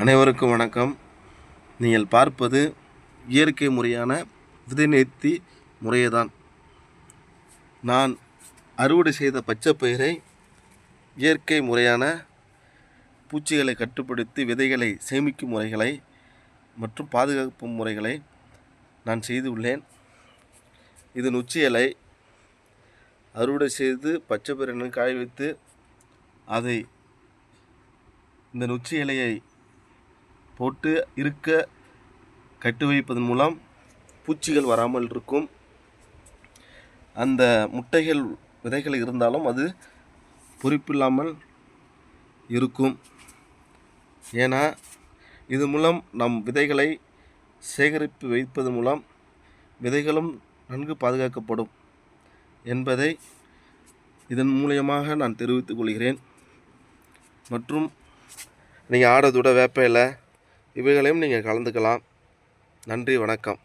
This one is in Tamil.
அனைவருக்கும் வணக்கம். நீங்கள் பார்ப்பது இயற்கை முறையான விதைநேர்த்தி முறையை தான் நான் அறுவடை செய்த பச்சை பயிரை இயற்கை முறையான பூச்சிகளை கட்டுப்படுத்தி விதைகளை சேமிக்கும் முறைகளை மற்றும் பாதுகாப்பு முறைகளை நான் செய்துள்ளேன். இதன் உச்சி அறுவடை செய்து பச்சை பயிரை காய வைத்து அதை இந்த நொச்சி இலையை போட்டு இருக்க கட்டு வைப்பதன் மூலம் பூச்சிகள் வராமல் இருக்கும். அந்த முட்டைகள் விதைகள் இருந்தாலும் அது பொறிப்பில்லாமல் இருக்கும். ஏன்னா இது மூலம் நம் விதைகளை சேகரித்து வைப்பதன் மூலம் விதைகளும் நன்கு பாதுகாக்கப்படும் என்பதை இதன் மூலியமாக நான் தெரிவித்துக் கொள்கிறேன். மற்றும் நீங்கள் ஆடுறதோட வேப்ப இலை இவைகளையும் நீங்கள் கலந்துக்கலாம். நன்றி வணக்கம்.